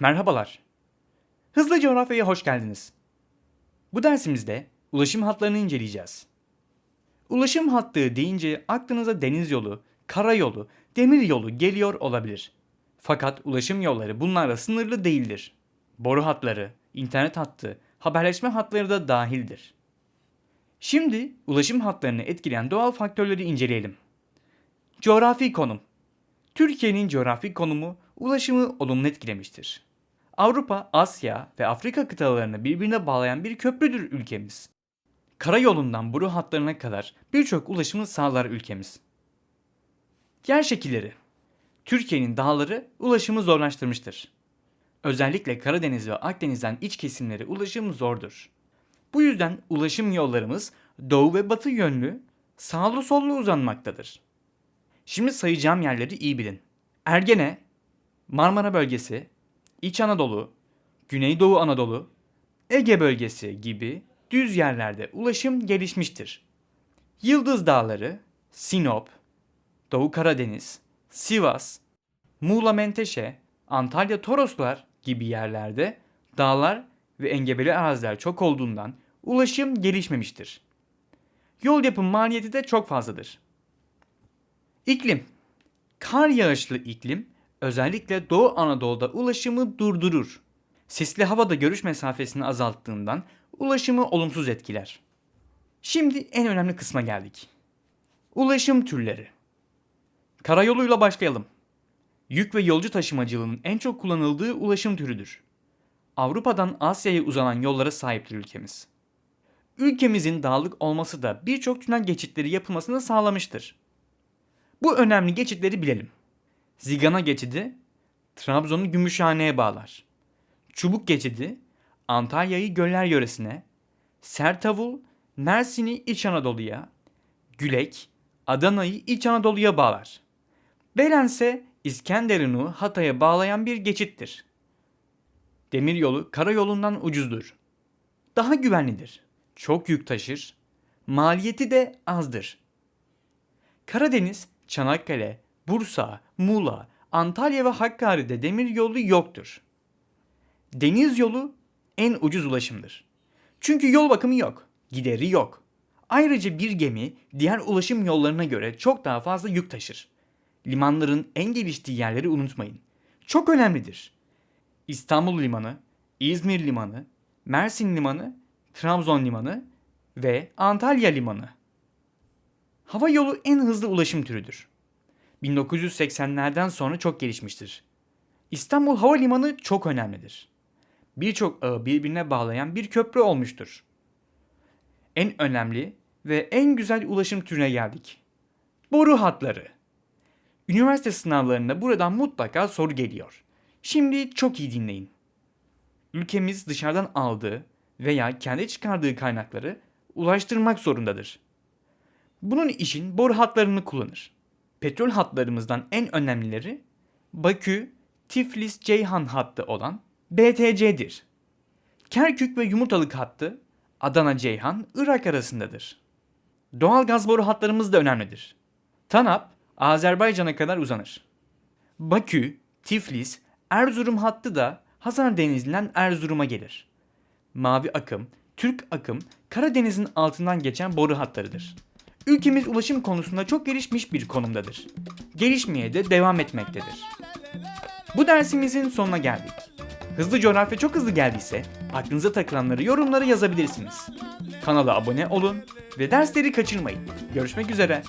Merhabalar. Hızlı coğrafyaya hoş geldiniz. Bu dersimizde ulaşım hatlarını inceleyeceğiz. Ulaşım hattı deyince aklınıza deniz yolu, karayolu, demir yolu geliyor olabilir. Fakat ulaşım yolları bunlarla sınırlı değildir. Boru hatları, internet hattı, haberleşme hatları da dahildir. Şimdi ulaşım hatlarını etkileyen doğal faktörleri inceleyelim. Coğrafi konum. Türkiye'nin coğrafi konumu ulaşımı olumlu etkilemiştir. Avrupa, Asya ve Afrika kıtalarını birbirine bağlayan bir köprüdür ülkemiz. Karayolundan boru hatlarına kadar birçok ulaşımı sağlar ülkemiz. Yer şekilleri. Türkiye'nin dağları ulaşımı zorlaştırmıştır. Özellikle Karadeniz ve Akdeniz'den iç kesimlere ulaşım zordur. Bu yüzden ulaşım yollarımız doğu ve batı yönlü, sağlı sollu uzanmaktadır. Şimdi sayacağım yerleri iyi bilin. Ergene, Marmara bölgesi, İç Anadolu, Güneydoğu Anadolu, Ege bölgesi gibi düz yerlerde ulaşım gelişmiştir. Yıldız Dağları, Sinop, Doğu Karadeniz, Sivas, Muğla Menteşe, Antalya Toroslar gibi yerlerde dağlar ve engebeli araziler çok olduğundan ulaşım gelişmemiştir. Yol yapım maliyeti de çok fazladır. İklim Kar yağışlı iklim özellikle Doğu Anadolu'da ulaşımı durdurur. Sisli havada görüş mesafesini azalttığından ulaşımı olumsuz etkiler. Şimdi en önemli kısma geldik. Ulaşım türleri. Karayoluyla başlayalım. Yük ve yolcu taşımacılığının en çok kullanıldığı ulaşım türüdür. Avrupa'dan Asya'ya uzanan yollara sahiptir ülkemiz. Ülkemizin dağlık olması da birçok tünel geçitleri yapılmasını sağlamıştır. Bu önemli geçitleri bilelim. Zigana geçidi Trabzon'u Gümüşhane'ye bağlar. Çubuk geçidi Antalya'yı Göller yöresine, Sertavul Mersin'i İç Anadolu'ya, Gülek Adana'yı İç Anadolu'ya bağlar. Belense İskenderun'u Hatay'a bağlayan bir geçittir. Demiryolu karayolundan ucuzdur. Daha güvenlidir. Çok yük taşır. Maliyeti de azdır. Karadeniz, Çanakkale, Bursa, Muğla, Antalya ve Hakkari'de demir yolu yoktur. Deniz yolu en ucuz ulaşımdır. Çünkü yol bakımı yok, gideri yok. Ayrıca bir gemi diğer ulaşım yollarına göre çok daha fazla yük taşır. Limanların en geliştiği yerleri unutmayın. Çok önemlidir. İstanbul Limanı, İzmir Limanı, Mersin Limanı, Trabzon Limanı ve Antalya Limanı. Hava yolu en hızlı ulaşım türüdür. 1980'lerden sonra çok gelişmiştir. İstanbul Havalimanı çok önemlidir. Birçok ağı birbirine bağlayan bir köprü olmuştur. En önemli ve en güzel ulaşım türüne geldik. Boru hatları. Üniversite sınavlarında buradan mutlaka soru geliyor. Şimdi çok iyi dinleyin. Ülkemiz dışarıdan aldığı veya kendi çıkardığı kaynakları ulaştırmak zorundadır. Bunun için boru hatlarını kullanır. Petrol hatlarımızdan en önemlileri Bakü, Tiflis Ceyhan hattı olan BTC'dir. Kerkük ve Yumurtalık hattı Adana Ceyhan Irak arasındadır. Doğal gaz boru hatlarımız da önemlidir. TANAP Azerbaycan'a kadar uzanır. Bakü, Tiflis, Erzurum hattı da Hazar Denizi'nden Erzurum'a gelir. Mavi akım, Türk akım Karadeniz'in altından geçen boru hatlarıdır. Ülkemiz ulaşım konusunda çok gelişmiş bir konumdadır. Gelişmeye de devam etmektedir. Bu dersimizin sonuna geldik. Hızlı coğrafya çok hızlı geldiyse aklınıza takılanları yorumlara yazabilirsiniz. Kanala abone olun ve dersleri kaçırmayın. Görüşmek üzere.